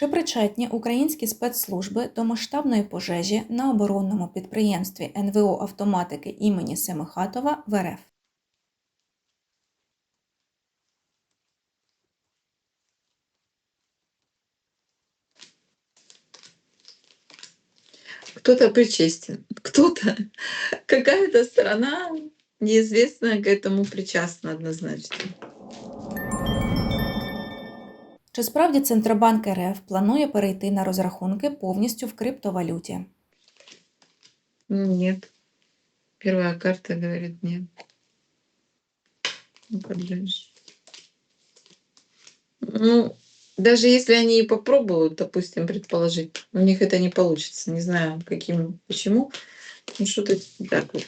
Чи причетні українські спецслужби до масштабної пожежі на оборонному підприємстві НВО автоматики імені Семихатова в РФ? Кто-то причастен, кто-то, какая-то сторона неизвестная к этому причастна однозначно. Чи справді Центробанк РФ планує перейти на розрахунки повністю в криптовалюті? Нет. Первая карта говорит нет. Ну-ка дальше. Ну, даже если они и попробуют, допустим, предположить, у них это не получится. Не знаю, каким, почему. Ну, что-то так вот.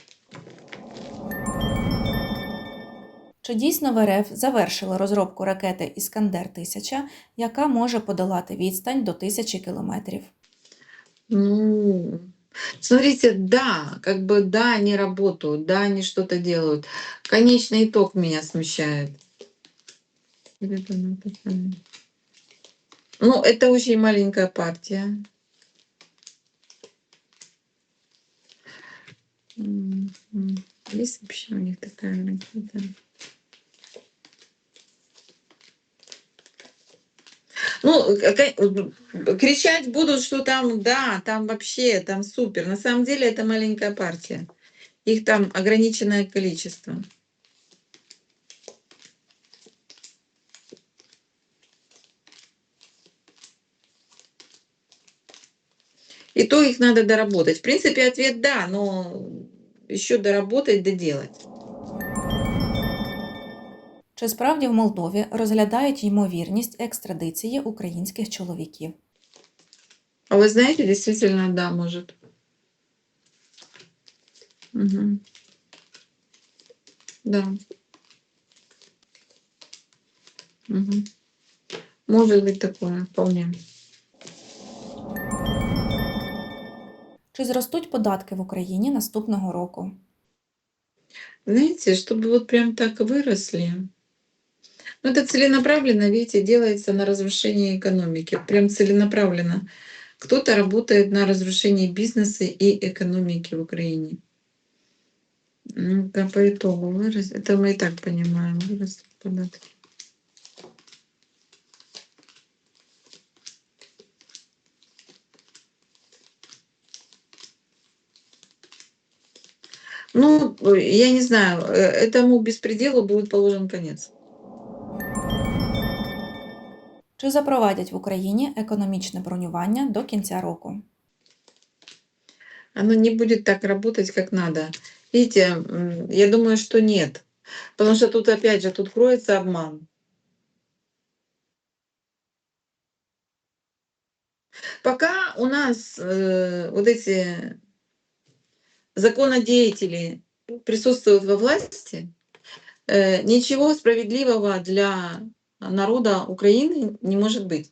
Чи дійсно в РФ завершили розробку ракети Іскандер 1000, яка може подолати відстань до тисячі кілометрів? Ну, смотрите, да, как бы да, они работают, да, они что-то делают. Конечный итог меня смущает. Или это она такая? Ну, это очень маленькая партия. М, м. Есть вообще у них такая ракета? Ну, э, э, кричать будут, что там, да, там вообще, там супер. На самом деле это маленькая партия. Их там ограниченное количество. И то их надо доработать. В принципе, ответ да, но еще доработать, доделать. Чи справді в Молдові розглядають ймовірність екстрадиції українських чоловіків? А вы знаете, действительно, да, может. Мгм. Да. Мгм. Может быть такое, вполне. Чи зростуть податки в Україні наступного року? Знаете, чтобы вот прям так выросли. Ну, это целенаправленно, видите, делается на разрушение экономики. Прям целенаправленно. Кто-то работает на разрушении бизнеса и экономики в Украине. Ну, да, по итогу вырос. Это мы и так понимаем. Выросли податки. Ну, я не знаю, э, этому беспределу будет положен конец. Чи запровадять в Україні економічне бронювання до кінця року? Оно не будет так работать, как надо. Видите, м, я думаю, что нет. Потому что тут, опять же, тут кроется обман. Пока у нас э, вот эти законодеятели присутствуют во власти, э, ничего справедливого для народа Украины не может быть.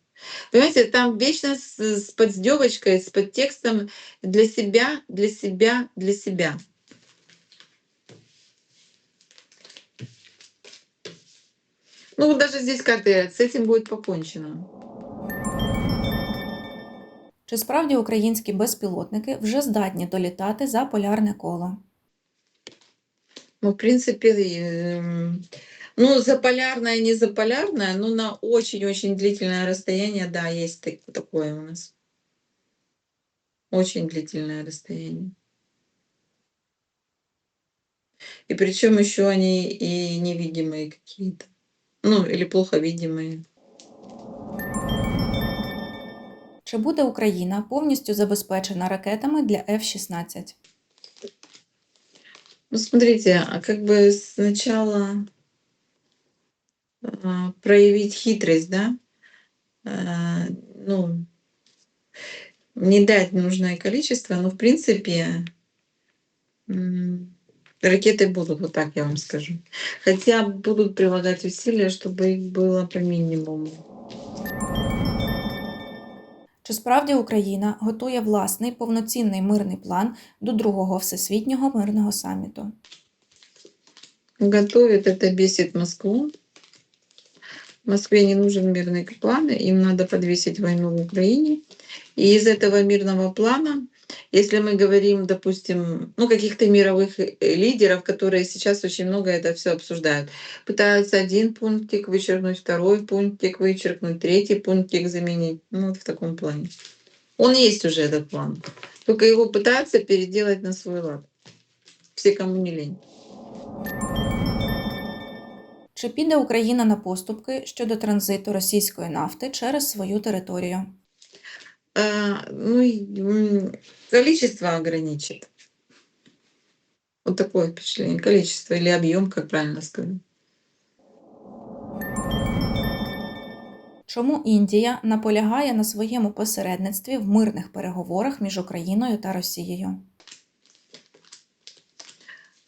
Понимаете, там вечно с, с подстёбочкой, с подтекстом для себя, для себя, для себя. Ну вот даже здесь карты, с этим будет покончено. Чи справді українські безпілотники вже здатні долітати за полярне коло? Ну, в принципе, эм, ну, заполярное, не заполярное, но на очень-очень длительное расстояние, да, есть так- такое у нас. Очень длительное расстояние. И причем еще они и невидимые какие-то. Ну, или плохо видимые. Чи буде Україна повністю забезпечена ракетами для F-16? Ну, смотрите, а как бы сначала а, проявить хитрость, да? А, ну, не дать нужное количество, но в принципе м, ракеты будут, вот так я вам скажу. Хотя будут прилагать усилия, чтобы их было по минимуму. Чи справді Україна готує власний повноцінний мирний план до другого всесвітнього мирного саміту? Готовит, это бесит Москву. Москве не нужен мирный план, им надо подвесить войну в Украине. И из этого мирного плана, если мы говорим, допустим, ну, каких-то мировых лидеров, которые сейчас очень много это все обсуждают, пытаются один пунктик вычеркнуть, второй пунктик вычеркнуть, третий пунктик заменить. Ну, вот в таком плане. Он есть уже этот план. Только его пытаются переделать на свой лад. Все, кому не лень. Чи піде Україна на поступки щодо транзиту російської нафти через свою територію? А, ну, и, м, количество ограничит. Вот такое впечатление. Количество или объем, как правильно сказать. Чому Індія наполягає на своєму посередництві в мирних переговорах між Україною та Росією?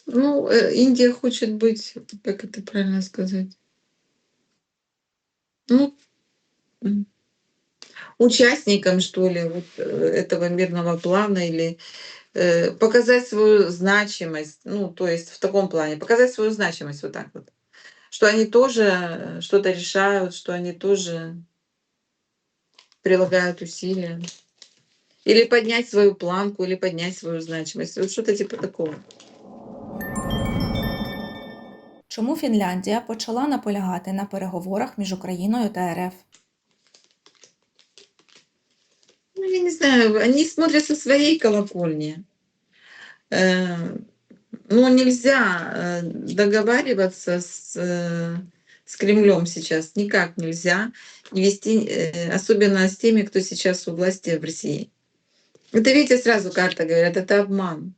Ну, э, Индия хочет быть, как это правильно сказать, ну, участником, что ли, вот, э, этого мирного плана или э, показать свою значимость, ну, то есть в таком плане, показать свою значимость вот так вот, что они тоже э, что-то решают, что они тоже прилагают усилия. Или поднять свою планку, или поднять свою значимость. Вот что-то типа такого. Чому Фінляндія почала наполягати на переговорах між Україною та РФ? Ну, я не знаю, они смотрят со своей колокольни. Э, Ну, нельзя э, договариваться с, э, с Кремлем сейчас. Никак нельзя. Не вести, э, особенно с теми, кто сейчас у власти в России. Это, видите, сразу карта говорят, это обман.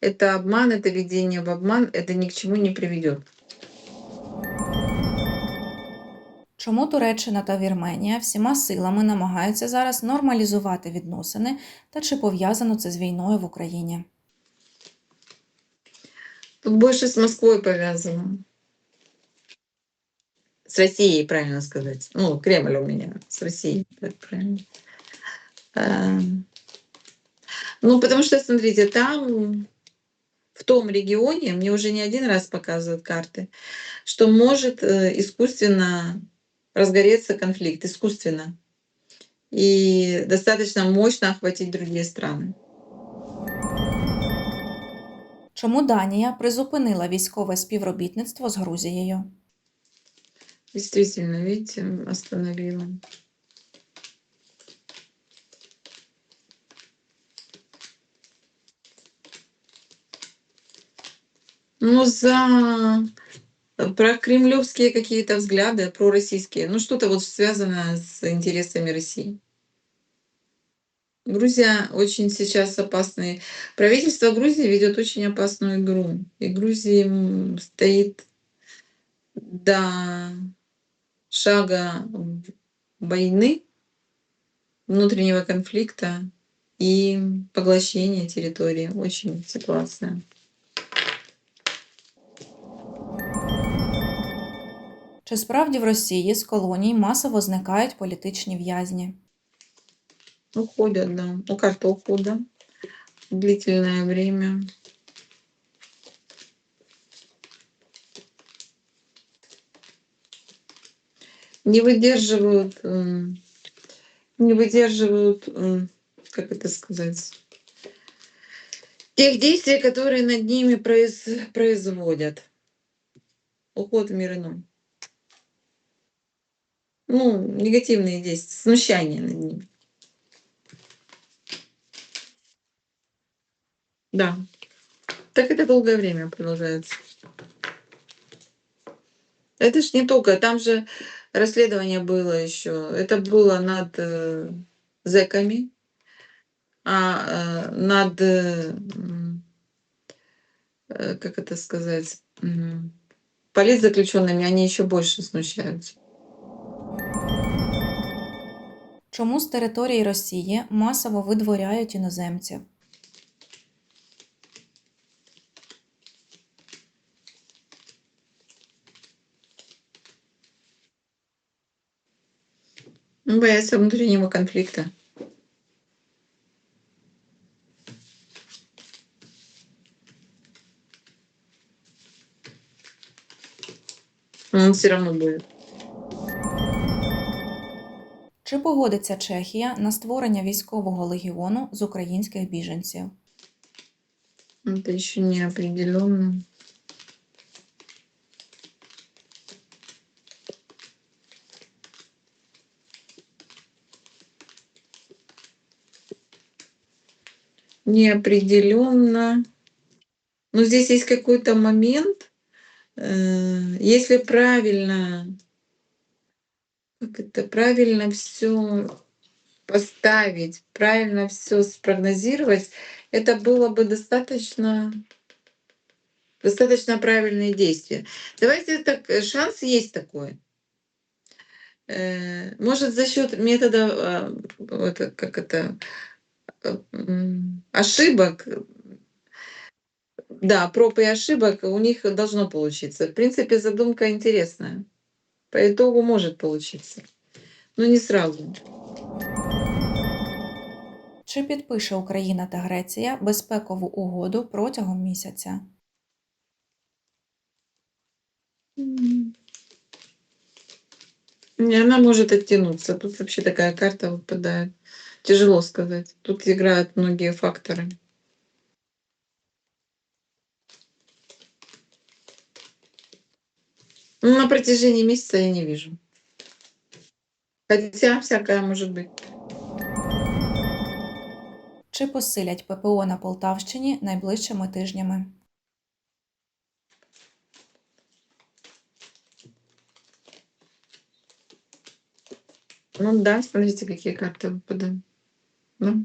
Это обман, это ведение в обман, это ни к чему не приведет. Чому Туреччина та Вірменія всіма силами намагаються зараз нормалізувати відносини та чи пов'язано це з війною в Україні? Тут больше с Москвой повязано. С Россией, правильно сказать. Ну, Кремль у меня с Россией, так правильно. А, Ну, потому что, смотрите, там, в том регионе, мне уже не один раз показывают карты, что может э, искусственно разгореться конфликт, искусственно. И достаточно мощно охватить другие страны. Чому Данія призупинила військове співробітництво з Грузією? Действительно, видите, остановила. Ну, за про кремлевские какие-то взгляды, пророссийские, ну, что-то вот связанное с интересами России. Грузия очень сейчас опасный. Правительство Грузии ведет очень опасную игру. И Грузии стоит до шага войны, внутреннего конфликта и поглощения территории. Очень ситуация. Чи справді в Росії з колоній масово зникають політичні в'язні? Уходят, да. У карта ухода. Длительное время. Не выдерживают, м, не выдерживают, м, как это сказать, тех действий, которые над ними произ- производят. Уход в мир иной. Ну, негативные действия, смущание над ними. Да. Так это долгое время продолжается. Это ж не только, там же расследование было еще. Это было над э, зэками, а э, над, э, э, как это сказать, м, политзаключенными они еще больше смущаются. Чому з території Росії масово видворяють іноземців? Ну, боятся внутреннего конфликта. Он все равно будет. Чи погодиться Чехія на створення військового легіону з українських біженців? Это еще не определенно. Неопределенно. Но здесь есть какой-то момент, э, если правильно, как это, правильно все поставить, правильно все спрогнозировать, это было бы достаточно достаточно правильные действия. Давайте так, э, шанс есть такой. Э, Может, за счет метода, а, это, как это, э, ошибок, да, проб и ошибок у них должно получиться. В принципе, задумка интересная. По итогу может получиться. Но не сразу. Чи підпише Україна та Греція безпекову угоду протягом місяця? Не, она может оттянуться. Тут вообще такая карта выпадает. Тяжело сказать. Тут играют многие факторы. на протяжении месяца я не вижу. Хотя всякое может быть. Чи посилять ППО на Полтавщині найближчими тижнями? Ну да, смотрите, какие карты выпадают. Ну.